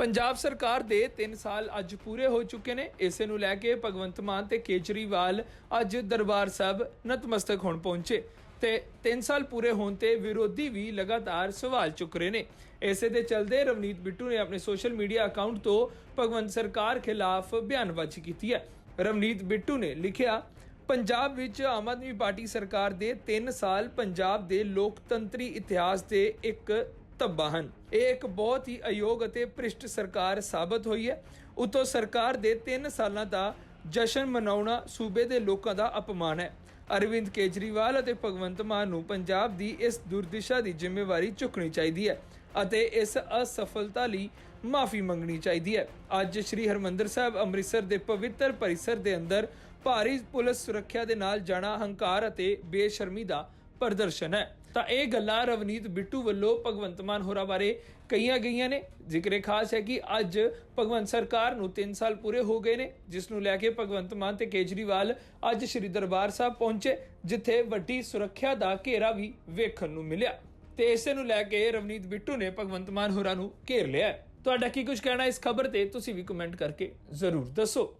ਪੰਜਾਬ ਸਰਕਾਰ ਦੇ 3 ਸਾਲ ਅੱਜ ਪੂਰੇ ਹੋ ਚੁੱਕੇ ਨੇ। ਇਸੇ ਨੂੰ ਲੈ ਕੇ ਭਗਵੰਤ ਮਾਨ ਤੇ ਕੇਜਰੀਵਾਲ ਅੱਜ ਦਰਬਾਰ ਸਾਹਿਬ ਨਤਮਸਤਕ ਹੋਣ ਪਹੁੰਚੇ ਤੇ 3 ਸਾਲ ਪੂਰੇ ਹੋਣ ਤੇ ਵਿਰੋਧੀ ਵੀ ਲਗਾਤਾਰ ਸਵਾਲ ਚੁੱਕ ਰਹੇ ਨੇ। ਇਸੇ ਦੇ ਚਲਦੇ ਰਵਨੀਤ ਬਿੱਟੂ ਨੇ ਆਪਣੇ ਸੋਸ਼ਲ ਮੀਡੀਆ ਅਕਾਊਂਟ ਤੋਂ ਭਗਵੰਤ ਸਰਕਾਰ ਖਿਲਾਫ ਬਿਆਨਬਾਜ਼ੀ ਕੀਤੀ ਹੈ। ਰਵਨੀਤ ਬਿੱਟੂ ਨੇ ਲਿਖਿਆ, ਪੰਜਾਬ ਵਿੱਚ ਆਮ ਆਦਮੀ ਪਾਰਟੀ ਸਰਕਾਰ ਦੇ 3 ਸਾਲ ਪੰਜਾਬ ਦੇ ਲੋਕਤੰਤਰੀ ਇਤਿਹਾਸ ਦੇ ਇੱਕ ਧੱਬਾ ਹਨ। ਇਹ ਇੱਕ ਬਹੁਤ ਹੀ ਅਯੋਗ ਅਤੇ ਭ੍ਰਿਸ਼ਟ ਸਰਕਾਰ ਸਾਬਤ ਹੋਈ ਹੈ। ਉਤੋਂ ਸਰਕਾਰ ਦੇ 3 ਸਾਲਾਂ ਦਾ ਜਸ਼ਨ ਮਨਾਉਣਾ ਸੂਬੇ ਦੇ ਲੋਕਾਂ ਦਾ ਅਪਮਾਨ ਹੈ। ਅਰਵਿੰਦ ਕੇਜਰੀਵਾਲ ਅਤੇ ਭਗਵੰਤ ਮਾਨ ਨੂੰ ਪੰਜਾਬ ਦੀ ਇਸ ਦੁਰਦਿਸ਼ਾ ਦੀ ਜ਼ਿੰਮੇਵਾਰੀ ਚੁੱਕਣੀ ਚਾਹੀਦੀ ਹੈ ਅਤੇ ਇਸ ਅਸਫਲਤਾ ਲਈ ਮਾਫੀ ਮੰਗਣੀ ਚਾਹੀਦੀ ਹੈ। ਅੱਜ ਸ੍ਰੀ ਹਰਮੰਦਰ ਸਾਹਿਬ ਅੰਮ੍ਰਿਤਸਰ ਦੇ ਪਵਿੱਤਰ ਪਰਿਸਰ ਦੇ ਅੰਦਰ ਭਾਰੀ ਪੁਲਿਸ ਸੁਰੱਖਿਆ ਦੇ ਨਾਲ ਜਾਣਾ ਹੰਕਾਰ ਅਤੇ ਬੇਸ਼ਰਮੀ ਦਾ ਪ੍ਰਦਰਸ਼ਨ ਹੈ। ਤਾਂ ਇਹ ਗੱਲਾਂ ਰਵਨੀਤ ਬਿੱਟੂ ਵੱਲੋਂ ਭਗਵੰਤ ਮਾਨ ਹੋਰਾਂ ਬਾਰੇ ਕਹੀਆਂ ਗਈਆਂ ਨੇ। ਜ਼ਿਕਰੇ ਖਾਸ ਹੈ ਕਿ ਅੱਜ ਭਗਵੰਤ ਸਰਕਾਰ ਨੂੰ 3 ਸਾਲ ਪੂਰੇ ਹੋ ਗਏ ਨੇ, ਜਿਸ ਨੂੰ ਲੈ ਕੇ ਭਗਵੰਤ ਮਾਨ ਤੇ ਕੇਜਰੀਵਾਲ ਅੱਜ ਸ੍ਰੀ ਦਰਬਾਰ ਸਾਹਿਬ ਪਹੁੰਚੇ, ਜਿੱਥੇ ਵੱਡੀ ਸੁਰੱਖਿਆ ਦਾ ਘੇਰਾ ਵੀ ਵੇਖਣ ਨੂੰ ਮਿਲਿਆ। ਤੇ ਇਸੇ ਨੂੰ ਲੈ ਕੇ ਰਵਨੀਤ ਬਿੱਟੂ ਨੇ ਭਗਵੰਤ ਮਾਨ ਹੋਰਾਂ ਨੂੰ ਘੇਰ ਲਿਆ ਤੁਹਾਡਾ ਕੀ ਕੁਝ ਕਹਿਣਾ ਇਸ ਖਬਰ ਤੇ, ਤੁਸੀਂ ਵੀ ਕਮੈਂਟ ਕਰਕੇ ਜ਼ਰੂਰ ਦੱਸੋ।